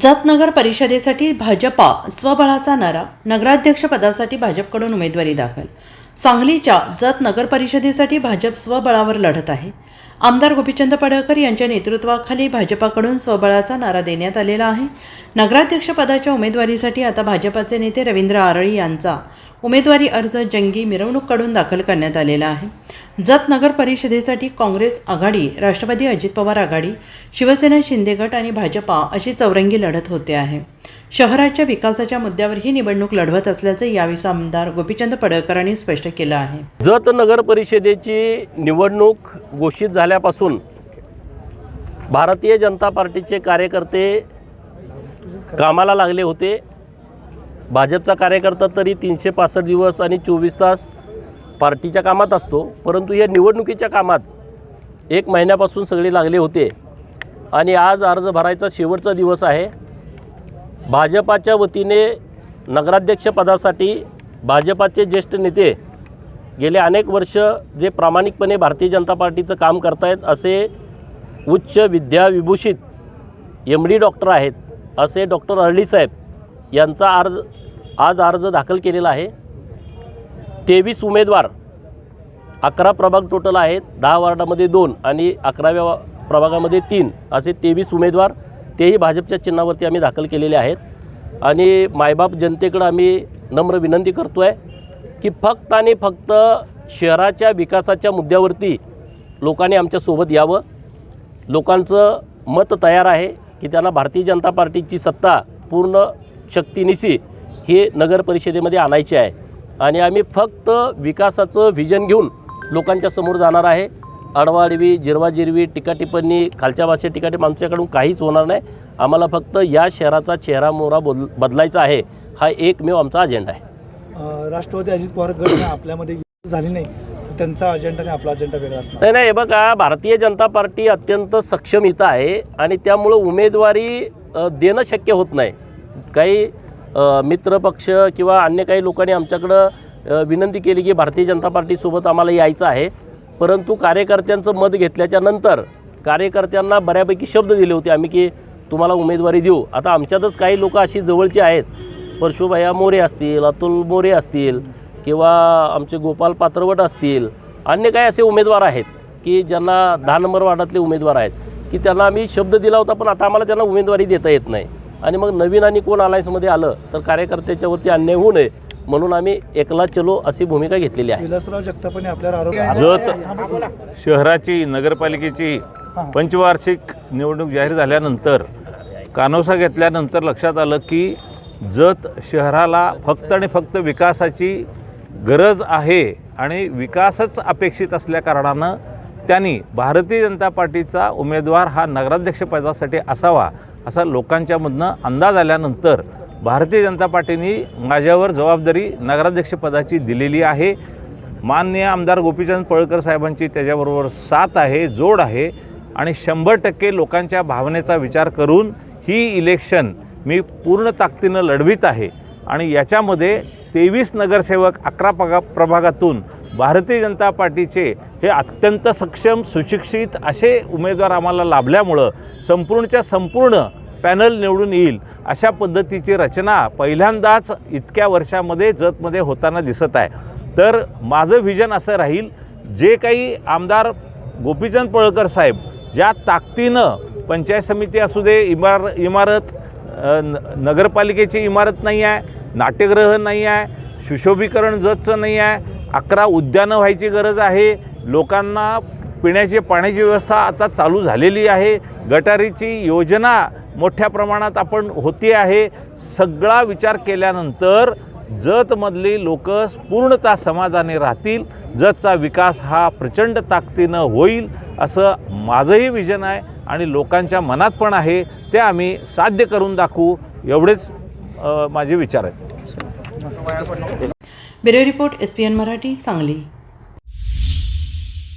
जत नगर परिषदेसाठी भाजपा स्वबळाचा नारा नगराध्यक्षपदासाठी भाजपकडून उमेदवारी दाखल सांगलीच्या जत नगर परिषदेसाठी भाजप स्वबळावर लढत आहे. आमदार गोपीचंद पडळकर यांच्या नेतृत्वाखाली भाजपाकडून स्वबळाचा नारा देण्यात आलेला आहे. नगराध्यक्षपदाच्या उमेदवारीसाठी आता भाजपाचे नेते रवींद्र आरळी यांचा उमेदवारी अर्ज जंगी मिरवणूककडून दाखल करण्यात आलेला आहे. जत नगर परिषदेसाठी काँग्रेस आघाडी राष्ट्रवादी अजित पवार आघाडी शिवसेना शिंदे गट आणि भाजपा अशी चौरंगी लढत होते आहे. शहराच्या विकासाच्या मुद्द्यावर ही निवडणूक लढवत असल्याचं यावेळी आमदार गोपीचंद पडळकरांनी स्पष्ट केलं आहे. जत नगर परिषदेची निवडणूक घोषित झाल्यापासून भारतीय जनता पार्टीचे कार्यकर्ते कामाला लागले होते. भाजपचा कार्यकर्ता तरी तीनशे पासष्ट दिवस आणि चोवीस तास पार्टीच्या कामात असतो परंतु या निवडणुकीच्या कामात एक महिन्यापासून सगळे लागले होते. आणि आज अर्ज भरायचा शेवटचा दिवस आहे. भाजपाच्या वतीने नगराध्यक्षपदासाठी भाजपाचे ज्येष्ठ नेते गेले अनेक वर्ष जे प्रामाणिकपणे भारतीय जनता पार्टीचं काम करतायत असे उच्च विद्याविभूषित एम डी डॉक्टर आहेत असे डॉक्टर अर्ली साहेब यांचा अर्ज आज अर्ज दाखल केलेला आहे. तेवीस उमेदवार अकरा प्रभाग टोटल आहेत दहा वार्डामध्ये दोन आणि अकराव्या प्रभागामध्ये तीन असे तेवीस उमेदवार तेही भाजपच्या चिन्हावरती आम्ही दाखल केलेले आहेत. आणि मायबाप जनतेकडं आम्ही नम्र विनंती करतो आहे की फक्त आणि फक्त शहराच्या विकासाच्या मुद्द्यावरती लोकांनी आमच्यासोबत यावं. लोकांचं मत तयार आहे की त्यांना भारतीय जनता पार्टीची सत्ता पूर्ण शक्तीनिशी हे नगर परिषदेमध्ये आणायची आहे. आणि आम्ही फक्त विकासाचं व्हिजन घेऊन लोकांच्या समोर जाणार आहे. अडवाडवी जिरवाजिरवी टीकाटिप्पणी खालच्या भाषेत टीकाटिप आमच्याकडून काहीच होणार नाही. आम्हाला फक्त या शहराचा चेहरा मोहरा बदल बदलायचा आहे. हा एकमेव आमचा अजेंडा आहे. राष्ट्रवादी अजित पवार गट आपल्यामध्ये झाली नाही त्यांचा अजेंडा आणि आपला अजेंडा वेगळा असणार. नाही नाही हे बघा भारतीय जनता पार्टी अत्यंत सक्षम इथं आहे आणि त्यामुळं उमेदवारी देणं शक्य होत नाही. काही मित्रपक्ष किंवा अन्य काही लोकांनी आमच्याकडं विनंती केली की भारतीय जनता पार्टीसोबत आम्हाला यायचं आहे. परंतु कार्यकर्त्यांचं मत घेतल्याच्या नंतर कार्यकर्त्यांना बऱ्यापैकी शब्द दिले होते आम्ही की तुम्हाला उमेदवारी देऊ. आता आमच्यातच काही लोक अशी जवळची आहेत. परशुभया मोरे असतील अतुल मोरे असतील किंवा आमचे गोपाल पात्रवट असतील अन्य काही असे उमेदवार आहेत की ज्यांना दहा नंबर वार्डातले उमेदवार आहेत की त्यांना आम्ही शब्द दिला होता पण आता आम्हाला त्यांना उमेदवारी देता येत नाही. आणि मग नवीन आणि कोण अलायन्समध्ये आलं तर कार्यकर्त्याच्यावरती अन्याय होऊ नये. म्हणून आम्ही एकला चलो अशी भूमिका घेतलेली आहे. विलासराव जगतापांनी आपल्यावर आरोप जत शहराची नगरपालिकेची पंचवार्षिक निवडणूक जाहीर झाल्यानंतर कानोसा घेतल्यानंतर लक्षात आलं की जत शहराला फक्त आणि फक्त विकासाची गरज आहे आणि विकासच अपेक्षित असल्याकारणानं त्यांनी भारतीय जनता पार्टीचा उमेदवार हा नगराध्यक्षपदासाठी असावा असा लोकांच्यामधनं अंदाज आल्यानंतर भारतीय जनता पार्टीने माझ्यावर जबाबदारी नगराध्यक्षपदाची दिलेली आहे. माननीय आमदार गोपीचंद पळकर साहेबांची त्याच्याबरोबर साथ आहे जोड आहे आणि शंभर टक्के लोकांच्या भावनेचा विचार करून ही इलेक्शन मी पूर्ण ताकदीनं लढवित आहे. आणि याच्यामध्ये तेवीस नगरसेवक अकरा पगा प्रभागातून भारतीय जनता पार्टीचे हे अत्यंत सक्षम सुशिक्षित असे उमेदवार आम्हाला लाभल्यामुळं संपूर्णच्या संपूर्ण पॅनल निवडून येईल अशा पद्धतीची रचना पहिल्यांदाच इतक्या वर्षामध्ये जतमध्ये होताना दिसत आहे. तर माझं व्हिजन असं राहील जे काही आमदार गोपीचंद पळकर साहेब ज्या ताकदीनं पंचायत समिती असू दे इमार इमारत न नगरपालिकेची इमारत नाही आहे नाट्यगृह नाही आहे सुशोभीकरण जतचं नाही आहे अकरा उद्यानं व्हायची गरज आहे लोकांना पिण्याची पाण्याची व्यवस्था आता चालू झालेली आहे गटारीची योजना मोठ्या प्रमाणात आपण होती आहे. सगळा विचार केल्यानंतर जतमधली लोक पूर्णतः समाधानी राहतील. जतचा विकास हा प्रचंड ताकदीनं होईल असं माझंही विजन आहे आणि लोकांच्या मनात पण आहे. ते आम्ही साध्य करून दाखवू एवढेच माझे विचार आहेत. Bureau report S P N Marathi Sangli.